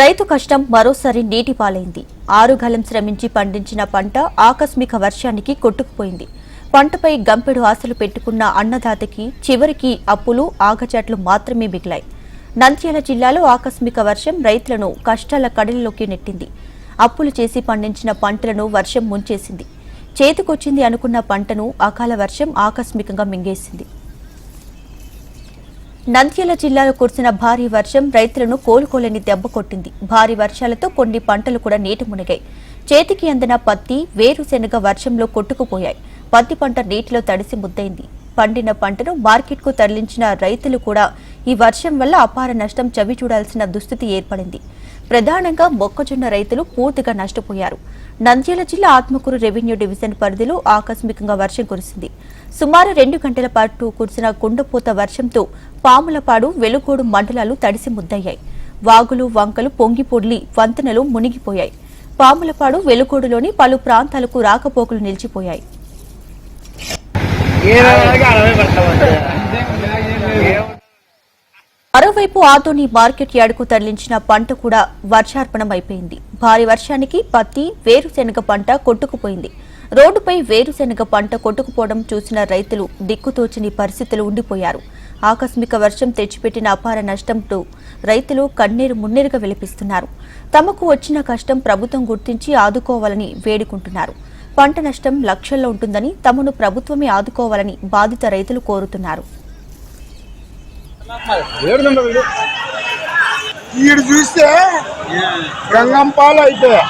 రైతు కష్టం మరోసారి నీటి పాలైంది. ఆరుగాలం శ్రమించి పండించిన పంట ఆకస్మిక వర్షానికి కొట్టుకుపోయింది. పంటపై గంపెడు ఆశలు పెట్టుకున్న అన్నదాతకి చివరికి అప్పులు ఆగచాట్లు మాత్రమే మిగిలాయి. నంద్యాల జిల్లాలో ఆకస్మిక వర్షం రైతులను కష్టాల కడలిలోకి నెట్టింది. అప్పులు చేసి పండించిన పంటలను వర్షం ముంచేసింది. చేతికొచ్చింది అనుకున్న పంటను అకాల వర్షం ఆకస్మికంగా మింగేసింది. నంద్యాల జిల్లాలో కురిసిన భారీ వర్షం రైతులను కోలుకోలేని దెబ్బ కొట్టింది. భారీ వర్షాలతో కొన్ని పంటలు కూడా నీట మునిగాయి. చేతికి అందిన పత్తి వేరుశెనగ వర్షంలో కొట్టుకుపోయాయి. పత్తి పంట నీటిలో తడిసి ముద్దైంది. పండిన పంటను మార్కెట్కు తరలించిన రైతులు కూడా ఈ వర్షం వల్ల అపార నష్టం చవి చూడాల్సిన దుస్థితి ఏర్పడింది. ప్రధానంగా మొక్కజొన్న రైతులు పూర్తిగా నష్టపోయారు. నంద్యాల జిల్లా ఆత్మకూరు రెవెన్యూ డివిజన్ పరిధిలో ఆకస్మికంగా వర్షం కురిసింది. సుమారు రెండు గంటల పాటు కురిసిన కుండపోత వర్షంతో పాములపాడు వెలుగోడు మండలాలు తడిసి ముద్దయ్యాయి. వాగులు వంకలు పొంగిపొడ్లి వంతెనలు మునిగిపోయాయి. పాములపాడు వెలుగోడులోని పలు ప్రాంతాలకు రాకపోకలు నిలిచిపోయాయి. మరోవైపు ఆదోని మార్కెట్ యార్డుకు తరలించిన పంట కూడా వర్షార్పణమైపోయింది. భారీ వర్షానికి పత్తి వేరుశెనగ పంట కొట్టుకుపోయింది. రోడ్డుపై వేరుశెనగ పంట కొట్టుకుపోవడం చూసిన రైతులు దిక్కుతోచని పరిస్థితులు ఉండిపోయారు. ఆకస్మిక వర్షం తెచ్చిపెట్టిన అపార నష్టంతో రైతులు కన్నీరు మున్నీరుగా విలపిస్తున్నారు. తమకు వచ్చిన కష్టం ప్రభుత్వం గుర్తించి ఆదుకోవాలని వేడుకుంటున్నారు. పంట నష్టం లక్షల్లో ఉంటుందని తమను ప్రభుత్వమే ఆదుకోవాలని బాధిత రైతులు కోరుతున్నారు. ఈడు చూస్తే రంగం పాలు అయిపోయా